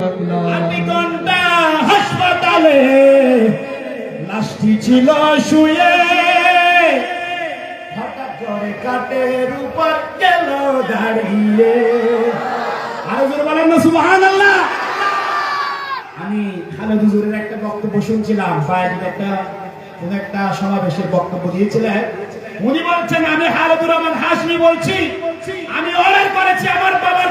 ঘণ্টা হাসপাতালে, লাশটি ছিল শুয়ে। হঠাৎ করে কাটের উপর গেল দাঁড়িয়ে। আরও জোরে বলেন না সুবহান আমি খালেদ হুজুরের একটা বক্তব্য শুনছিলাম বাইরে একটা, কোন একটা সমাবেশের বক্তব্য দিয়েছিলেন। উনি বলছেন, আমি হালেদুর রহমান হাসমি বলছি, আমি অর্ডার করেছি আমার বাবার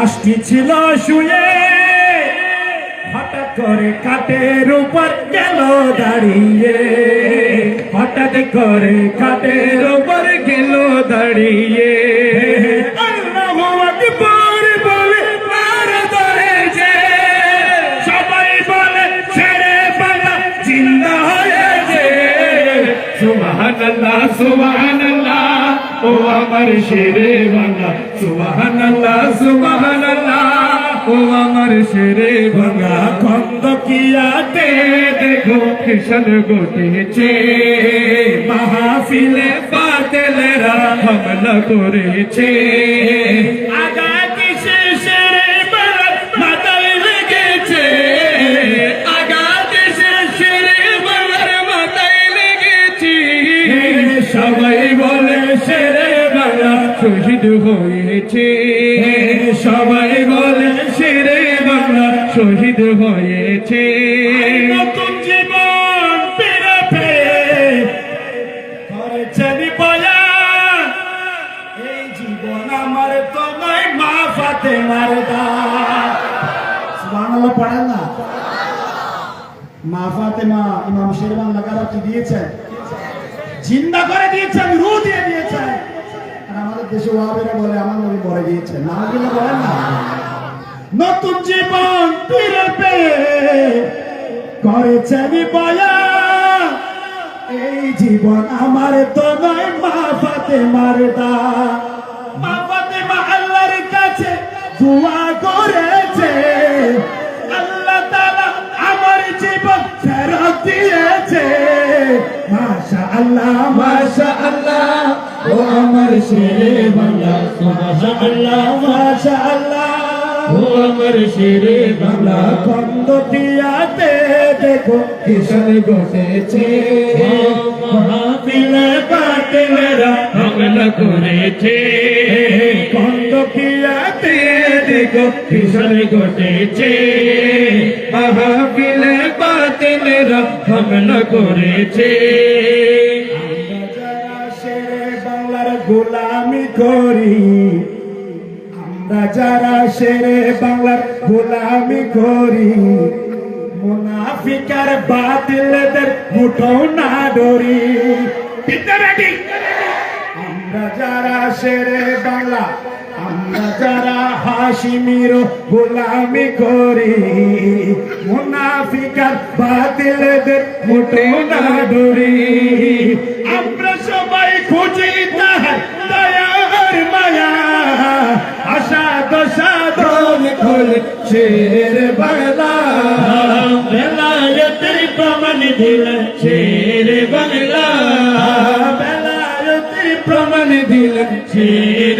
লাশটি ছিল শুয়ে। হঠাৎ করে কাটের উপর গেল দাঁড়িয়ে। হঠাৎ করে কাটের উপর গেল দাঁড়িয়ে। সুবহানাল্লাহ ও আমার শেরে বাংলা সুবহানাল্লাহ। আমার শেরে বাংলা খন্দ কিয়াতে দেখো কিষণ ঘটেছে। মাহফিলে বাতেলেরা হামলা করেছে। কিসে বাংলা লেগেছে। কিসে লেগেছে। সবাই বলে সেরে হয়েছে। সবাই বলে বাংলা শহীদ হয়েছে। নতুন জীবন ফিরে করেছেন বয়ান এই জীবন আমার তোমায় মা ফাতে মারদা সুবহানাল্লাহ পড়েন না? মা ফাতেমা ইমাম শেরবান লাগারাতি দিয়েছেন? জিন্দা করে দিয়েছেন রু দিয়ে দিয়েছেন। আর আমাদের দেশে ওয়াহাবিরা বলে আমার নবী মরে গিয়েছেন। না গেলে বলেন না? নতুন জীবন ফিরে পেয়ে করেছেন বয়ান এই জীবন আমার তো নয় মা ফাতে মারদা মা ফাতে মা কাছে দোয়া করেছে। আল্লাহ তাআলা আমার জীবন ফেরত দিয়েছে। মাশা আল্লাহ মাশা আল্লাহ ও আমার শেরে বাংলা মাশা আল্লাহ মাশা আল্লাহ আমার শেরে বাংলা খন্দ দিয়াতে দেখো কিশোর ঘটেছে। মহাবিলে বাতিলেরা হামলা করেছে। খন্দ দিয়াতে দেখো কিশোর ঘটেছে। মহাবিলে বাতিলেরা হামলা করেছে। গোলামি করি আমরা যারা শেরে বাংলার গোলামি করি মুনাফিকার বাতিলদের মুঠো না ডরি। আমরা যারা শেরে বাংলা আমরা যারা হাসিমির গোলামি করি মুনাফিকার বাতিলদের মুঠো না ডরি। আমরা সবাই খুঁজি তাহার দয়ার শের বাংলা। বেলায়তের প্রমাণ দিল শের বাংলা। বেলায়তের প্রমাণ দিল শের